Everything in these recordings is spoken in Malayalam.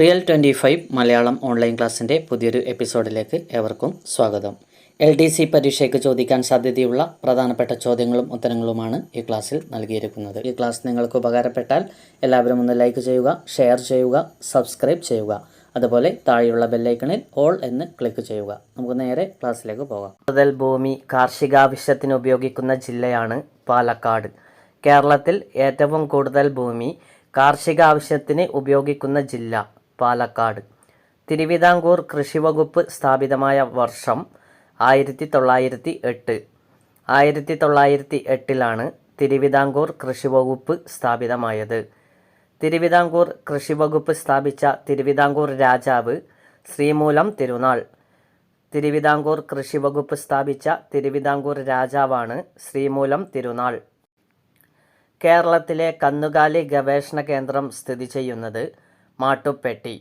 Real twenty five Malayalam online ക്ലാസ്സിന്റെ പുതിയൊരു എപ്പിസോഡിലേക്ക് ഏവർക്കും സ്വാഗതം. എൽ ഡി സി പരീക്ഷയ്ക്ക് ചോദിക്കാൻ സാധ്യതയുള്ള പ്രധാനപ്പെട്ട ചോദ്യങ്ങളും ഉത്തരങ്ങളുമാണ് ഈ ക്ലാസ്സിൽ നൽകിയിരിക്കുന്നത്. ഈ ക്ലാസ് നിങ്ങൾക്ക് ഉപകാരപ്പെട്ടാൽ എല്ലാവരും ഒന്ന് ലൈക്ക് ചെയ്യുക ഷെയർ ചെയ്യുക സബ്സ്ക്രൈബ് ചെയ്യുക. അതുപോലെ താഴെയുള്ള ബെല്ലൈക്കണിൽ ഓൾ എന്ന് ക്ലിക്ക് ചെയ്യുക. നമുക്ക് നേരെ ക്ലാസ്സിലേക്ക് പോകാം. കൂടുതൽ ഭൂമി കാർഷികാവശ്യത്തിന് ഉപയോഗിക്കുന്ന ജില്ലയാണ് പാലക്കാട്. കേരളത്തിൽ ഏറ്റവും കൂടുതൽ ഭൂമി കാർഷിക ആവശ്യത്തിന് ഉപയോഗിക്കുന്ന ജില്ല പാലക്കാട്. തിരുവിതാംകൂർ കൃഷിവകുപ്പ് സ്ഥാപിതമായ വർഷം ആയിരത്തി തൊള്ളായിരത്തി എട്ട് ആയിരത്തി തൊള്ളായിരത്തി എട്ടിലാണ് തിരുവിതാംകൂർ കൃഷിവകുപ്പ് സ്ഥാപിതമായത്. തിരുവിതാംകൂർ കൃഷിവകുപ്പ് സ്ഥാപിച്ച തിരുവിതാംകൂർ രാജാവ് ശ്രീമൂലം തിരുനാൾ. തിരുവിതാംകൂർ കൃഷിവകുപ്പ് സ്ഥാപിച്ച തിരുവിതാംകൂർ രാജാവാണ് ശ്രീമൂലം തിരുനാൾ. കേരളത്തിലെ കന്നുകാലി ഗവേഷണ കേന്ദ്രം സ്ഥിതി ചെയ്യുന്നത് മാട്ടുപ്പെട്ടി.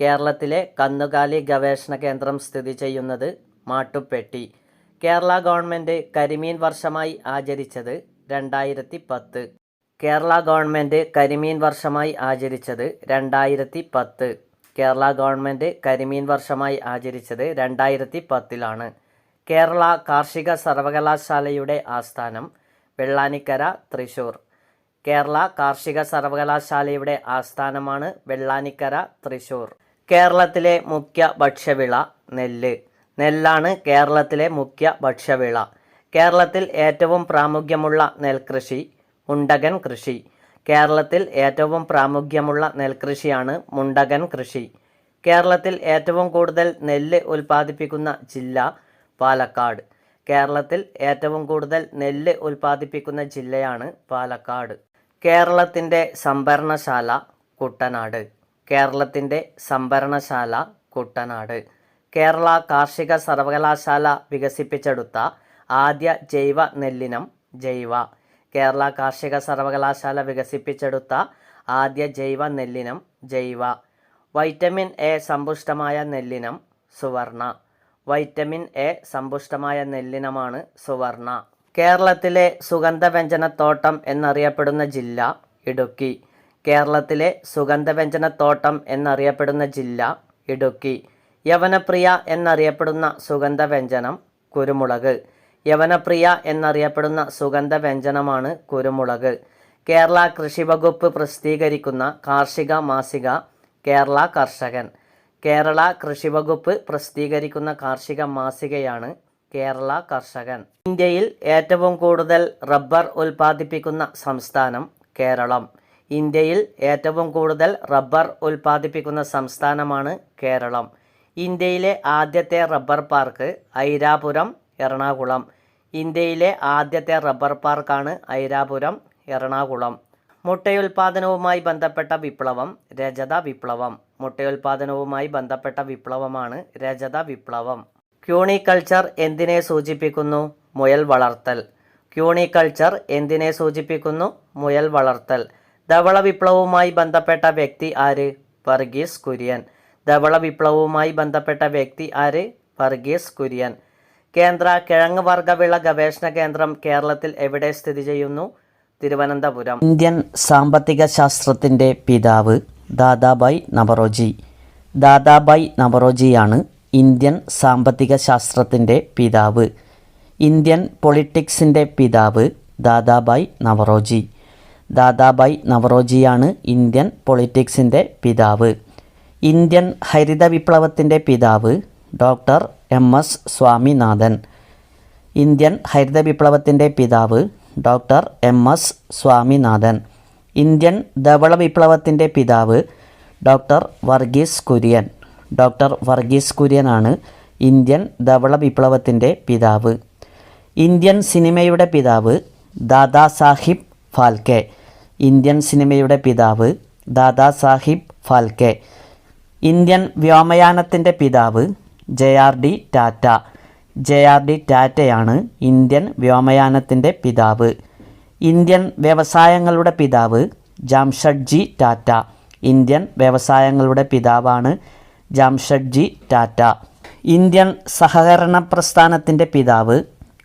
കേരളത്തിലെ കന്നുകാലി ഗവേഷണ കേന്ദ്രം സ്ഥിതി ചെയ്യുന്നത് മാട്ടുപ്പെട്ടി. കേരള ഗവൺമെന്റ് കരിമീൻ വർഷമായി ആചരിച്ചത് രണ്ടായിരത്തി പത്ത് കേരള ഗവൺമെന്റ് കരിമീൻ വർഷമായി ആചരിച്ചത് രണ്ടായിരത്തി പത്ത് കേരള ഗവൺമെന്റ് കരിമീൻ വർഷമായി ആചരിച്ചത് രണ്ടായിരത്തി പത്തിലാണ് കേരള കാർഷിക സർവകലാശാലയുടെ ആസ്ഥാനം വെള്ളാനിക്കര തൃശൂർ. കേരള കാർഷിക സർവകലാശാലയുടെ ആസ്ഥാനമാണ് വെള്ളാനിക്കര തൃശൂർ. കേരളത്തിലെ മുഖ്യ ഭക്ഷ്യവിള നെല്ല്. നെല്ലാണ് കേരളത്തിലെ മുഖ്യ ഭക്ഷ്യവിള. കേരളത്തിൽ ഏറ്റവും പ്രാമുഖ്യമുള്ള നെൽകൃഷി മുണ്ടകൻ കൃഷി. കേരളത്തിൽ ഏറ്റവും പ്രാമുഖ്യമുള്ള നെൽകൃഷിയാണ് മുണ്ടകൻ കൃഷി. കേരളത്തിൽ ഏറ്റവും കൂടുതൽ നെല്ല് ഉൽപ്പാദിപ്പിക്കുന്ന ജില്ല പാലക്കാട്. കേരളത്തിൽ ഏറ്റവും കൂടുതൽ നെല്ല് ഉൽപ്പാദിപ്പിക്കുന്ന ജില്ലയാണ് പാലക്കാട്. കേരളത്തിന്റെ സംഭരണശാല കുട്ടനാട്. കേരളത്തിന്റെ സംഭരണശാല കുട്ടനാട്. കേരള കാർഷിക സർവകലാശാല വികസിപ്പിച്ചെടുത്ത ആദ്യ ജൈവ നെല്ലിനം ജൈവ. കേരള കാർഷിക സർവകലാശാല വികസിപ്പിച്ചെടുത്ത ആദ്യ ജൈവ നെല്ലിനം ജൈവ. വൈറ്റമിൻ എ സമ്പുഷ്ടമായ നെല്ലിനം സുവർണ. വൈറ്റമിൻ എ സമ്പുഷ്ടമായ നെല്ലിനമാണ് സുവർണ. കേരളത്തിലെ സുഗന്ധവ്യഞ്ജനത്തോട്ടം എന്നറിയപ്പെടുന്ന ജില്ല ഇടുക്കി. കേരളത്തിലെ സുഗന്ധവ്യഞ്ജനത്തോട്ടം എന്നറിയപ്പെടുന്ന ജില്ല ഇടുക്കി. യവനപ്രിയ എന്നറിയപ്പെടുന്ന സുഗന്ധവ്യഞ്ജനം കുരുമുളക്. യവനപ്രിയ എന്നറിയപ്പെടുന്ന സുഗന്ധവ്യഞ്ജനമാണ് കുരുമുളക്. കേരള കൃഷി വകുപ്പ് പ്രസിദ്ധീകരിക്കുന്ന കാർഷിക മാസിക കേരള കർഷകൻ. കേരള കൃഷി വകുപ്പ് പ്രസിദ്ധീകരിക്കുന്ന കാർഷിക മാസികയാണ് കേരള കർഷകൻ. ഇന്ത്യയിൽ ഏറ്റവും കൂടുതൽ റബ്ബർ ഉൽപ്പാദിപ്പിക്കുന്ന സംസ്ഥാനം കേരളം. ഇന്ത്യയിൽ ഏറ്റവും കൂടുതൽ റബ്ബർ ഉൽപ്പാദിപ്പിക്കുന്ന സംസ്ഥാനമാണ് കേരളം. ഇന്ത്യയിലെ ആദ്യത്തെ റബ്ബർ പാർക്ക് ഐരാപുരം എറണാകുളം. ഇന്ത്യയിലെ ആദ്യത്തെ റബ്ബർ പാർക്കാണ് ഐരാപുരം എറണാകുളം. മുട്ടയുൽപാദനവുമായി ബന്ധപ്പെട്ട വിപ്ലവം രജത വിപ്ലവം. മുട്ടയുൽപാദനവുമായി ബന്ധപ്പെട്ട വിപ്ലവമാണ് രജത വിപ്ലവം. ക്യൂണിക്കൾച്ചർ എന്തിനെ സൂചിപ്പിക്കുന്നു? മുയൽ വളർത്തൽ. ക്യൂണിക്കൾച്ചർ എന്തിനെ സൂചിപ്പിക്കുന്നു? മുയൽ വളർത്തൽ. ധവള വിപ്ലവവുമായി ബന്ധപ്പെട്ട വ്യക്തി ആര്? വർഗീസ് കുര്യൻ. ധവള വിപ്ലവവുമായി ബന്ധപ്പെട്ട വ്യക്തി ആര്? വർഗീസ് കുര്യൻ. കേന്ദ്ര കിഴങ്ങ് വർഗവിള ഗവേഷണ കേന്ദ്രം കേരളത്തിൽ എവിടെ സ്ഥിതി ചെയ്യുന്നു? തിരുവനന്തപുരം. ഇന്ത്യൻ സാമ്പത്തിക ശാസ്ത്രത്തിന്റെ പിതാവ് ദാദാബായ് നവറോജി. ദാദാബായ് നവറോജിയാണ് ഇന്ത്യൻ സാമ്പത്തിക ശാസ്ത്രത്തിന്റെ പിതാവ്. ഇന്ത്യൻ പൊളിറ്റിക്സിന്റെ പിതാവ് ദാദാബായ് നവറോജി. ദാദാബായ് നവറോജിയാണ് ഇന്ത്യൻ പൊളിറ്റിക്സിന്റെ പിതാവ്. ഇന്ത്യൻ ഹരിത വിപ്ലവത്തിന്റെ പിതാവ് doctor M S Swaminathan. Indian ഹരിത വിപ്ലവത്തിന്റെ പിതാവ് doctor M S Swaminathan. Indian ധവള വിപ്ലവത്തിന്റെ പിതാവ് ഡോക്ടർ വർഗീസ് കുര്യൻ. ഡോക്ടർ വർഗീസ് കുര്യനാണ് ഇന്ത്യൻ ധവള വിപ്ലവത്തിന്റെ പിതാവ്. ഇന്ത്യൻ സിനിമയുടെ പിതാവ് ദാദാ സാഹിബ് ഫാൽക്കെ. ഇന്ത്യൻ സിനിമയുടെ പിതാവ് ദാദാ സാഹിബ് ഫാൽക്കെ. ഇന്ത്യൻ വ്യോമയാനത്തിന്റെ പിതാവ് J R D Tata. J R D ടാറ്റയാണ് Indian വ്യോമയാനത്തിന്റെ പിതാവ്. ഇന്ത്യൻ വ്യവസായങ്ങളുടെ പിതാവ് ജാംഷഡ്ജി ടാറ്റ. ഇന്ത്യൻ വ്യവസായങ്ങളുടെ പിതാവാണ് ജാംഷഡ്ജി ടാറ്റ. ഇന്ത്യൻ സഹകരണ പ്രസ്ഥാനത്തിന്റെ പിതാവ്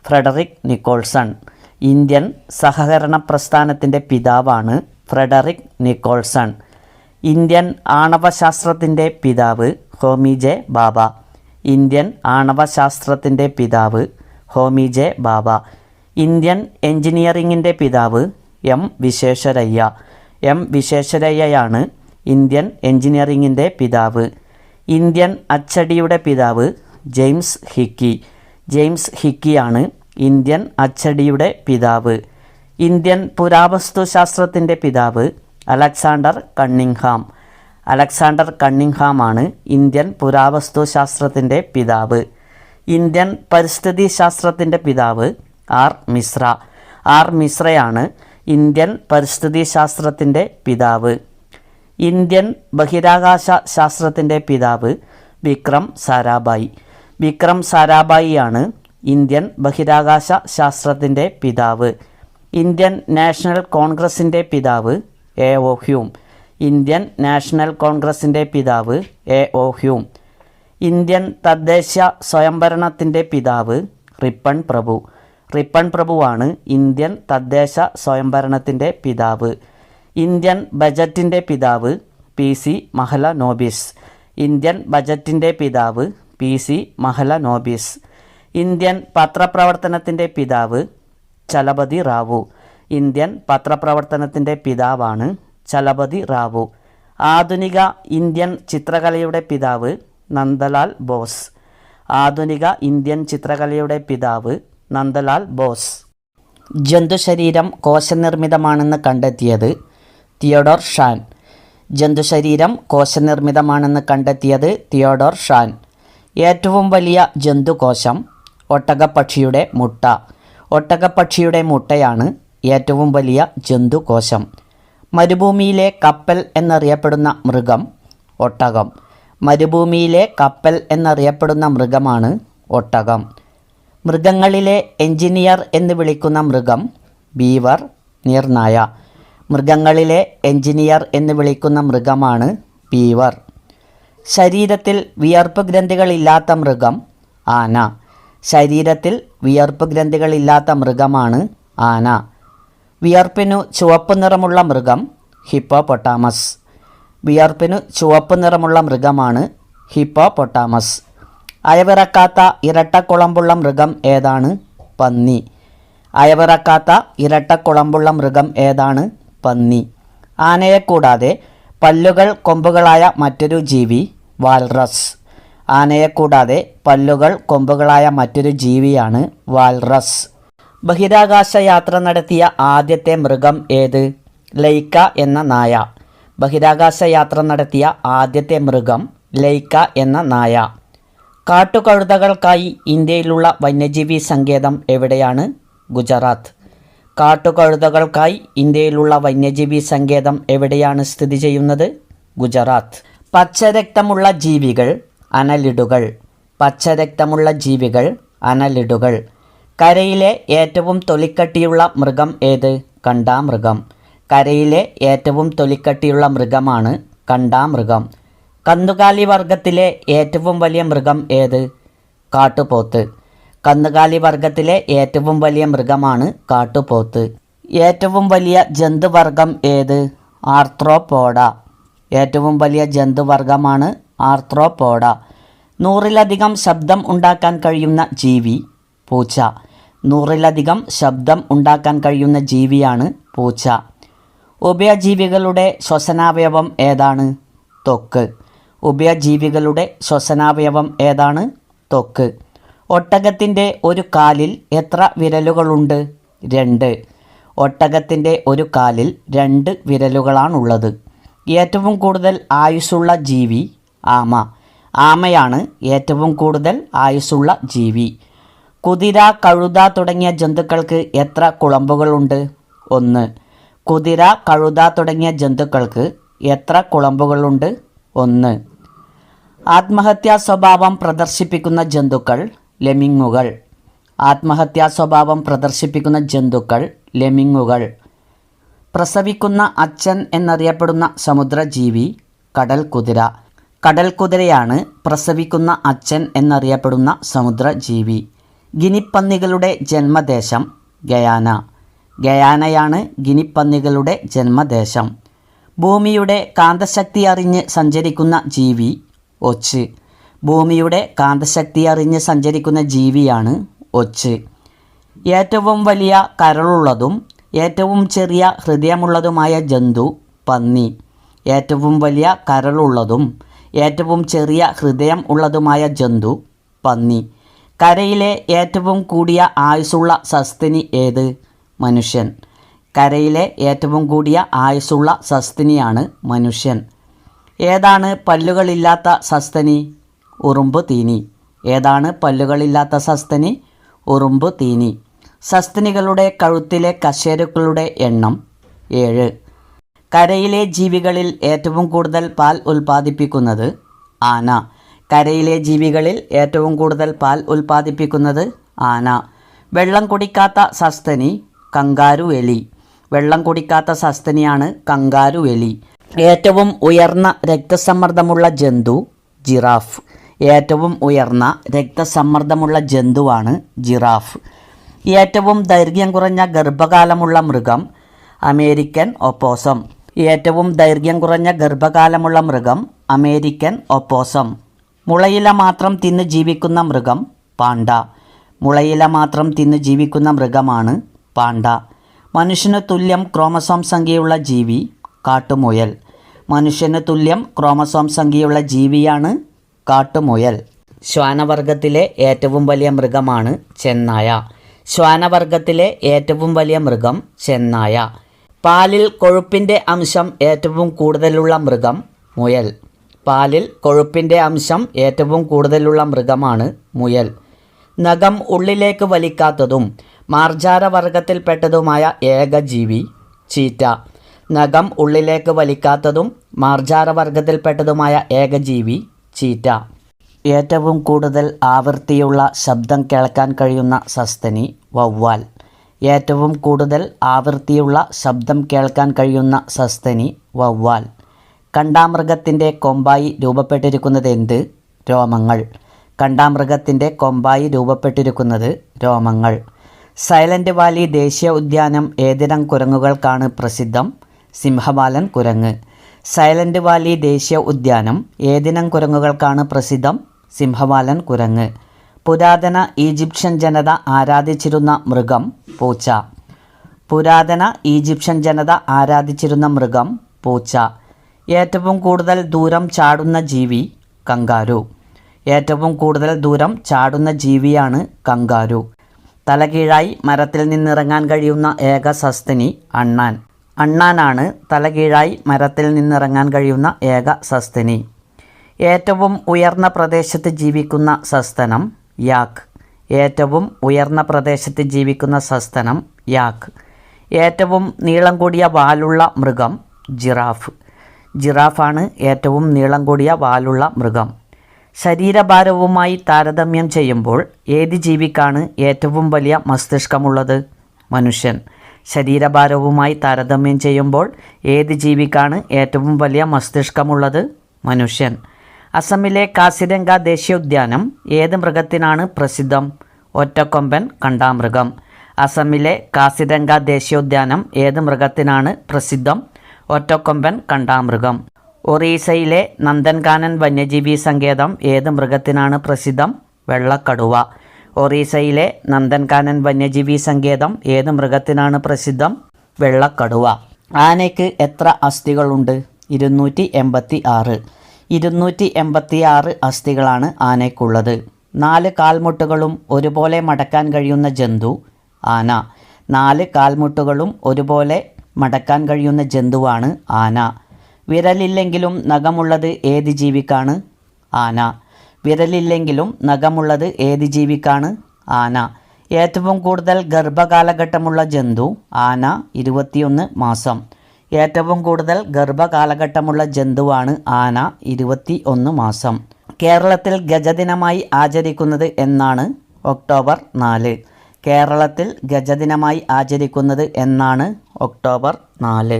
ഫ്രെഡറിക് നിക്കോൾസൺ. ഇന്ത്യൻ സഹകരണ പ്രസ്ഥാനത്തിന്റെ പിതാവാണ് ഫ്രെഡറിക് നിക്കോൾസൺ. ഇന്ത്യൻ ആണവശാസ്ത്രത്തിന്റെ പിതാവ് ഹോമി ജെ ബാബ. ഇന്ത്യൻ ആണവശാസ്ത്രത്തിന്റെ പിതാവ് ഹോമി ജെ ബാബ. ഇന്ത്യൻ എഞ്ചിനീയറിംഗിന്റെ പിതാവ് എം വിശേഷരയ്യ. എം വിശേഷരയ്യയാണ് ഇന്ത്യൻ എഞ്ചിനീയറിംഗിന്റെ പിതാവ്. ഇന്ത്യൻ അച്ചടിയുടെ പിതാവ് ജെയിംസ് ഹിക്കി. ജെയിംസ് ഹിക്കിയാണ് ഇന്ത്യൻ അച്ചടിയുടെ പിതാവ്. ഇന്ത്യൻ പുരാവസ്തുശാസ്ത്രത്തിന്റെ പിതാവ് അലക്സാണ്ടർ കണ്ണിങ്ഹാം. അലക്സാണ്ടർ കണ്ണിങ്ഹാമാണ് ഇന്ത്യൻ പുരാവസ്തുശാസ്ത്രത്തിന്റെ പിതാവ്. ഇന്ത്യൻ പരിസ്ഥിതി ശാസ്ത്രത്തിന്റെ പിതാവ് ആർ മിശ്ര. ആർ മിശ്രയാണ് ഇന്ത്യൻ പരിസ്ഥിതി ശാസ്ത്രത്തിന്റെ പിതാവ്. ഇന്ത്യൻ ബഹിരാകാശ ശാസ്ത്രത്തിന്റെ പിതാവ് വിക്രം സാരാഭായി. വിക്രം സാരാഭായിയാണ് ഇന്ത്യൻ ബഹിരാകാശ ശാസ്ത്രത്തിന്റെ പിതാവ്. ഇന്ത്യൻ നാഷണൽ കോൺഗ്രസിന്റെ പിതാവ് A O Hume. Indian national കോൺഗ്രസിന്റെ പിതാവ് എ ഒ ഹ്യൂം. ഇന്ത്യൻ തദ്ദേശ സ്വയംഭരണത്തിന്റെ പിതാവ് റിപ്പൺ പ്രഭു. റിപ്പൺ പ്രഭുവാണ് ഇന്ത്യൻ തദ്ദേശ സ്വയംഭരണത്തിന്റെ പിതാവ്. ഇന്ത്യൻ ബജറ്റിന്റെ പിതാവ് P C Mahalanobis. Indian ബജറ്റിന്റെ പിതാവ് P C Mahalanobis. Indian പത്രപ്രവർത്തനത്തിന്റെ പിതാവ് ചലപതി റാവു. ഇന്ത്യൻ പത്രപ്രവർത്തനത്തിന്റെ പിതാവാണ് ചലപതി റാവു. ആധുനിക ഇന്ത്യൻ ചിത്രകലയുടെ പിതാവ് നന്ദലാൽ ബോസ്. ആധുനിക ഇന്ത്യൻ ചിത്രകലയുടെ പിതാവ് നന്ദലാൽ ബോസ്. ജന്തുശരീരം കോശനിർമ്മിതമാണെന്ന് കണ്ടെത്തിയത് തിയോഡോർ ഷാൻ. ജന്തുശരീരം കോശനിർമ്മിതമാണെന്ന് കണ്ടെത്തിയത് തിയോഡോർ ഷാൻ. ഏറ്റവും വലിയ ജന്തുകോശം ഒട്ടകപ്പക്ഷിയുടെ മുട്ട. ഒട്ടകപ്പക്ഷിയുടെ മുട്ടയാണ് ഏറ്റവും വലിയ ജന്തുകോശം. മരുഭൂമിയിലെ കപ്പൽ എന്നറിയപ്പെടുന്ന മൃഗം ഒട്ടകം. മരുഭൂമിയിലെ കപ്പൽ എന്നറിയപ്പെടുന്ന മൃഗമാണ് ഒട്ടകം. മൃഗങ്ങളിലെ എഞ്ചിനീയർ എന്ന് വിളിക്കുന്ന മൃഗം ബീവർ നീർനായ. മൃഗങ്ങളിലെ എഞ്ചിനീയർ എന്ന് വിളിക്കുന്ന മൃഗമാണ് പീവർ. ശരീരത്തിൽ വിയർപ്പ് ഗ്രന്ഥികളില്ലാത്ത മൃഗം ആന. ശരീരത്തിൽ വിയർപ്പ് ഗ്രന്ഥികളില്ലാത്ത മൃഗമാണ് ആന. വിയർപ്പിനു ചുവപ്പ് നിറമുള്ള മൃഗം ഹിപ്പോപൊട്ടാമസ് വിയർപ്പിനു ചുവപ്പ് നിറമുള്ള മൃഗമാണ് ഹിപ്പോപൊട്ടാമസ് അയവിറക്കാത്ത ഇരട്ടക്കുളമ്പുള്ള മൃഗം ഏതാണ് പന്നി. അയവിറക്കാത്ത ഇരട്ടക്കുളമ്പുള്ള മൃഗം ഏതാണ് പന്നി. ആനയെ കൂടാതെ പല്ലുകൾ കൊമ്പുകളായ മറ്റൊരു ജീവി വാൽറസ്. ആനയെ കൂടാതെ പല്ലുകൾ കൊമ്പുകളായ മറ്റൊരു ജീവിയാണ് വാൽറസ്. ബഹിരാകാശ യാത്ര നടത്തിയ ആദ്യത്തെ മൃഗം ഏത്? ലൈക്ക എന്ന നായ. ബഹിരാകാശ യാത്ര നടത്തിയ ആദ്യത്തെ മൃഗം ലൈക്ക എന്ന നായ. കാട്ടുകഴുതകൾക്കായി ഇന്ത്യയിലുള്ള വന്യജീവി സങ്കേതം എവിടെയാണ്? ഗുജറാത്ത്. കാട്ടുകഴുതകൾക്കായി ഇന്ത്യയിലുള്ള വന്യജീവി സങ്കേതം എവിടെയാണ് സ്ഥിതി ചെയ്യുന്നത്? ഗുജറാത്ത്. പച്ചരക്തമുള്ള ജീവികൾ അനലിടുകൾ പച്ചരക്തമുള്ള ജീവികൾ അനലിടുകൾ കരയിലെ ഏറ്റവും തൊലിക്കട്ടിയുള്ള മൃഗം ഏത്? കണ്ടാമൃഗം. കരയിലെ ഏറ്റവും തൊലിക്കട്ടിയുള്ള മൃഗമാണ് കണ്ടാമൃഗം. കന്നുകാലി വർഗത്തിലെ ഏറ്റവും വലിയ മൃഗം ഏത്? കാട്ടുപോത്ത്. കന്നുകാലി വർഗത്തിലെ ഏറ്റവും വലിയ മൃഗമാണ് കാട്ടുപോത്ത്. ഏറ്റവും വലിയ ജന്തുവർഗം ഏത്? ആർത്രോപോഡ. ഏറ്റവും വലിയ ജന്തുവർഗമാണ് ആർത്രോപോഡ. നൂറിലധികം ശബ്ദം ഉണ്ടാക്കാൻ കഴിയുന്ന ജീവി പൂച്ച. നൂറിലധികം ശബ്ദം ഉണ്ടാക്കാൻ കഴിയുന്ന ജീവിയാണ് പൂച്ച. ഉഭയജീവികളുടെ ശ്വസനാവയവം ഏതാണ്? ത്വക്ക് ഉഭയജീവികളുടെ ശ്വസനാവയവം ഏതാണ്? ത്വക്ക് ഒട്ടകത്തിന്റെ ഒരു കാലിൽ എത്ര വിരലുകളുണ്ട്? രണ്ട്. ഒട്ടകത്തിന്റെ ഒരു കാലിൽ രണ്ട് വിരലുകളാണുള്ളത്. ഏറ്റവും കൂടുതൽ ആയുസ്സുള്ള ജീവി ആമ. ആമയാണ് ഏറ്റവും കൂടുതൽ ആയുസ്സുള്ള ജീവി. കുതിര കഴുത തുടങ്ങിയ ജന്തുക്കൾക്ക് എത്ര കുളമ്പുകളുണ്ട്? ഒന്ന്. കുതിര കഴുത തുടങ്ങിയ ജന്തുക്കൾക്ക് എത്ര കുളമ്പുകളുണ്ട്? ഒന്ന്. ആത്മഹത്യാ സ്വഭാവം പ്രദർശിപ്പിക്കുന്ന ജന്തുക്കൾ ലെമിങ്ങുകൾ. ആത്മഹത്യാ സ്വഭാവം പ്രദർശിപ്പിക്കുന്ന ജന്തുക്കൾ ലെമിങ്ങുകൾ. പ്രസവിക്കുന്ന അച്ഛൻ എന്നറിയപ്പെടുന്ന സമുദ്രജീവി കടൽ കുതിര. കടൽ കുതിരയാണ് പ്രസവിക്കുന്ന അച്ഛൻ എന്നറിയപ്പെടുന്ന സമുദ്രജീവി. ഗിനിപ്പന്നികളുടെ ജന്മദേശം ഗയാന. ഗയാനയാണ് ഗിനിപ്പന്നികളുടെ ജന്മദേശം. ഭൂമിയുടെ കാന്തശക്തി അറിഞ്ഞ് സഞ്ചരിക്കുന്ന ജീവി ഒച്ച്. ഭൂമിയുടെ കാന്തശക്തി അറിഞ്ഞ് സഞ്ചരിക്കുന്ന ജീവിയാണ് ഒച്ച്. ഏറ്റവും വലിയ കരളുള്ളതും ഏറ്റവും ചെറിയ ഹൃദയമുള്ളതുമായ ജന്തു പന്നി. ഏറ്റവും വലിയ കരളുള്ളതും ഏറ്റവും ചെറിയ ഹൃദയം ഉള്ളതുമായ ജന്തു പന്നി. കരയിലെ ഏറ്റവും കൂടിയ ആയുസ്സുള്ള സസ്തിനി ഏത്? മനുഷ്യൻ. കരയിലെ ഏറ്റവും കൂടിയ ആയുസ്സുള്ള സസ്തിനിയാണ് മനുഷ്യൻ. ഏതാണ് പല്ലുകളില്ലാത്ത സസ്തനി? ഉറുമ്പ് തീനി. ഏതാണ് പല്ലുകളില്ലാത്ത സസ്തനി? ഉറുമ്പ് തീനി. സസ്തനികളുടെ കഴുത്തിലെ കശേരുക്കളുടെ എണ്ണം ഏഴ്. കരയിലെ ജീവികളിൽ ഏറ്റവും കൂടുതൽ പാൽ ഉൽപ്പാദിപ്പിക്കുന്നത് ആന. കരയിലെ ജീവികളിൽ ഏറ്റവും കൂടുതൽ പാൽ ഉൽപ്പാദിപ്പിക്കുന്നത് ആന. വെള്ളം കുടിക്കാത്ത സസ്തനി കങ്കാരു എലി. വെള്ളം കുടിക്കാത്ത സസ്തനിയാണ് കങ്കാരു എലി. ഏറ്റവും ഉയർന്ന രക്തസമ്മർദ്ദമുള്ള ജന്തു ജിറാഫ്. ഏറ്റവും ഉയർന്ന രക്തസമ്മർദ്ദമുള്ള ജന്തുവാണ് ജിറാഫ്. ഏറ്റവും ദൈർഘ്യം കുറഞ്ഞ ഗർഭകാലമുള്ള മൃഗം അമേരിക്കൻ ഒപ്പോസം. ഏറ്റവും ദൈർഘ്യം കുറഞ്ഞ ഗർഭകാലമുള്ള മൃഗം അമേരിക്കൻ ഒപ്പോസം. മുളയില മാത്രം തിന്ന് ജീവിക്കുന്ന മൃഗം പാണ്ട. മുളയില മാത്രം തിന്ന് ജീവിക്കുന്ന മൃഗമാണ് പാണ്ട. മനുഷ്യന് തുല്യം ക്രോമസോം സംഖ്യയുള്ള ജീവി കാട്ടുമുയൽ. മനുഷ്യന് തുല്യം ക്രോമസോം സംഖ്യയുള്ള ജീവിയാണ് കാട്ടുമുയൽ. ശ്വാനവർഗത്തിലെ ഏറ്റവും വലിയ മൃഗമാണ് ചെന്നായ. ശ്വാനവർഗത്തിലെ ഏറ്റവും വലിയ മൃഗം ചെന്നായ. പാലിൽ കൊഴുപ്പിന്റെ അംശം ഏറ്റവും കൂടുതലുള്ള മൃഗം മുയൽ. പാലിൽ കൊഴുപ്പിന്റെ അംശം ഏറ്റവും കൂടുതലുള്ള മൃഗമാണ് മുയൽ. നഖം ഉള്ളിലേക്ക് വലിക്കാത്തതും മാർജാരവർഗത്തിൽപ്പെട്ടതുമായ ഏക ജീവി ചീറ്റ. നഖം ഉള്ളിലേക്ക് വലിക്കാത്തതും മാർജാരവർഗത്തിൽപ്പെട്ടതുമായ ഏക ജീവി ചീറ്റ. ഏറ്റവും കൂടുതൽ ആവൃത്തിയുള്ള ശബ്ദം കേൾക്കാൻ കഴിയുന്ന സസ്തനി വവ്വാൽ. ഏറ്റവും കൂടുതൽ ആവൃത്തിയുള്ള ശബ്ദം കേൾക്കാൻ കഴിയുന്ന സസ്തനി വവ്വാൽ. കണ്ടാമൃഗത്തിന്റെ കൊമ്പായി രൂപപ്പെട്ടിരിക്കുന്നത് എന്ത്? രോമങ്ങൾ. കണ്ടാമൃഗത്തിന്റെ കൊമ്പായി രൂപപ്പെട്ടിരിക്കുന്നത് രോമങ്ങൾ. സൈലന്റ് വാലി ദേശീയ ഉദ്യാനം ഏതിനം കുരങ്ങുകൾക്കാണ് പ്രസിദ്ധം? സിംഹവാലൻ കുരങ്ങ്. സൈലന്റ് വാലി ദേശീയ ഉദ്യാനം ഏതിനം കുരങ്ങുകൾക്കാണ് പ്രസിദ്ധം? സിംഹവാലൻ കുരങ്ങ്. പുരാതന ഈജിപ്ഷ്യൻ ജനത ആരാധിച്ചിരുന്ന മൃഗം പൂച്ച. പുരാതന ഈജിപ്ഷ്യൻ ജനത ആരാധിച്ചിരുന്ന മൃഗം പൂച്ച. ഏറ്റവും കൂടുതൽ ദൂരം ചാടുന്ന ജീവി കങ്കാരു. ഏറ്റവും കൂടുതൽ ദൂരം ചാടുന്ന ജീവിയാണ് കങ്കാരു. തലകീഴായി മരത്തിൽ നിന്നിറങ്ങാൻ കഴിയുന്ന ഏക സസ്തനി അണ്ണാൻ. അണ്ണാനാണ് തലകീഴായി മരത്തിൽ നിന്നിറങ്ങാൻ കഴിയുന്ന ഏക സസ്തനി. ഏറ്റവും ഉയർന്ന പ്രദേശത്ത് ജീവിക്കുന്ന സസ്തനം യാക്ക്. ഏറ്റവും ഉയർന്ന പ്രദേശത്ത് ജീവിക്കുന്ന സസ്തനം യാക്ക്. ഏറ്റവും നീളം കൂടിയ വാലുള്ള മൃഗം ജിറാഫ്. ജിറാഫാണ് ഏറ്റവും നീളം കൂടിയ വാലുള്ള മൃഗം. ശരീരഭാരവുമായി താരതമ്യം ചെയ്യുമ്പോൾ ഏത് ജീവിക്കാണ് ഏറ്റവും വലിയ മസ്തിഷ്കമുള്ളത്? മനുഷ്യൻ. ശരീരഭാരവുമായി താരതമ്യം ചെയ്യുമ്പോൾ ഏത് ജീവിക്കാണ് ഏറ്റവും വലിയ മസ്തിഷ്കമുള്ളത്? മനുഷ്യൻ. അസമിലെ കാസിരംഗ ദേശീയോദ്യാനം ഏത് മൃഗത്തിനാണ് പ്രസിദ്ധം? ഒറ്റക്കൊമ്പൻ കണ്ടാമൃഗം അസമിലെ കാസിരംഗ ദേശീയോദ്യാനം ഏത് മൃഗത്തിനാണ് പ്രസിദ്ധം? ഒറ്റക്കൊമ്പൻ കണ്ടാമൃഗം ഒറീസയിലെ നന്ദൻകാനൻ വന്യജീവി സങ്കേതം ഏത് മൃഗത്തിനാണ് പ്രസിദ്ധം? വെള്ളക്കടുവ. ഒറീസയിലെ നന്ദൻകാനൻ വന്യജീവി സങ്കേതം ഏത് മൃഗത്തിനാണ് പ്രസിദ്ധം? വെള്ളക്കടുവ. ആനയ്ക്ക് എത്ര അസ്ഥികളുണ്ട്? ഇരുന്നൂറ്റി എൺപത്തി ആറ് ഇരുന്നൂറ്റി എൺപത്തി ആറ് അസ്ഥികളാണ് ആനയ്ക്കുള്ളത്. നാല് കാൽമുട്ടുകളും ഒരുപോലെ മടക്കാൻ കഴിയുന്ന ജന്തു ആന. നാല് കാൽമുട്ടുകളും ഒരുപോലെ മടക്കാൻ കഴിയുന്ന ജന്തുവാണ് ആന. വിരലില്ലെങ്കിലും നഖമുള്ളത് ഏത് ജീവിക്കാണ്? ആന. വിരലില്ലെങ്കിലും നഖമുള്ളത് ഏത് ജീവിക്കാണ്? ആന. ഏറ്റവും കൂടുതൽ ഗർഭകാലഘട്ടമുള്ള ജന്തു ആന ഇരുപത്തിയൊന്ന് മാസം. ഏറ്റവും കൂടുതൽ ഗർഭകാലഘട്ടമുള്ള ജന്തുവാണ് ആന ഇരുപത്തി ഒന്ന് മാസം. കേരളത്തിൽ ഗജദിനമായി ആചരിക്കുന്നത് എന്നാണ് ഒക്ടോബർ നാല്. കേരളത്തിൽ ഗജദിനമായി ആചരിക്കുന്നത് എന്നാണ് ഒക്ടോബർ നാല്.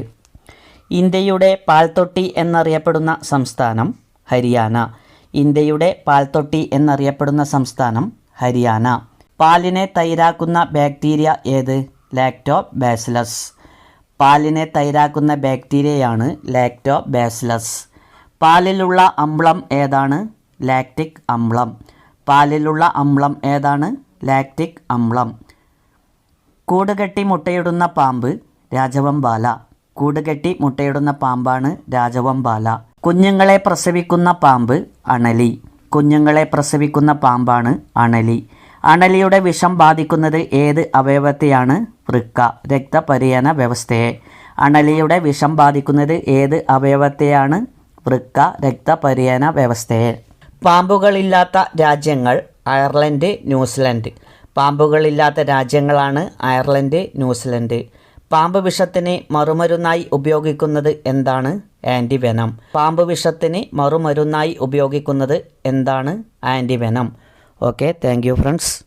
ഇന്ത്യയുടെ പാൽത്തൊട്ടി എന്നറിയപ്പെടുന്ന സംസ്ഥാനം ഹരിയാന. ഇന്ത്യയുടെ പാൽത്തൊട്ടി എന്നറിയപ്പെടുന്ന സംസ്ഥാനം ഹരിയാന. പാലിനെ തൈരാക്കുന്ന ബാക്ടീരിയ ഏത്? ലാക്ടോ ബാസിലസ് പാലിനെ തൈരാക്കുന്ന ബാക്ടീരിയയാണ് ലാക്ടോ ബാസിലസ് പാലിലുള്ള അമ്ലം ഏതാണ്? ലാക്റ്റിക് അമ്ലം. പാലിലുള്ള അമ്ലം ഏതാണ്? ലാക്റ്റിക് അമ്ലം. കൂടുകെട്ടി മുട്ടയിടുന്ന പാമ്പ് രാജവമ്പാല. കൂടുകെട്ടി മുട്ടയിടുന്ന പാമ്പാണ് രാജവമ്പാല. കുഞ്ഞുങ്ങളെ പ്രസവിക്കുന്ന പാമ്പ് അണലി. കുഞ്ഞുങ്ങളെ പ്രസവിക്കുന്ന പാമ്പാണ് അണലി. അണലിയുടെ വിഷം ബാധിക്കുന്നത് ഏത് അവയവത്തെയാണ്? വൃക്ക രക്തപരിയന വ്യവസ്ഥയെ. അണലിയുടെ വിഷം ബാധിക്കുന്നത് ഏത് അവയവത്തെയാണ്? വൃക്ക രക്തപരിയന വ്യവസ്ഥയെ. പാമ്പുകളില്ലാത്ത രാജ്യങ്ങൾ അയർലൻഡ് ന്യൂസിലൻഡ്. പാമ്പുകളില്ലാത്ത രാജ്യങ്ങളാണ് അയർലൻഡ് ന്യൂസിലൻഡ്. പാമ്പ് വിഷത്തിന് മറുമരുന്നായി ഉപയോഗിക്കുന്നത് എന്താണ്? ആന്റിവെനം പാമ്പ് വിഷത്തിന് മറുമരുന്നായി ഉപയോഗിക്കുന്നത് എന്താണ്? Antivenom okay thank friends.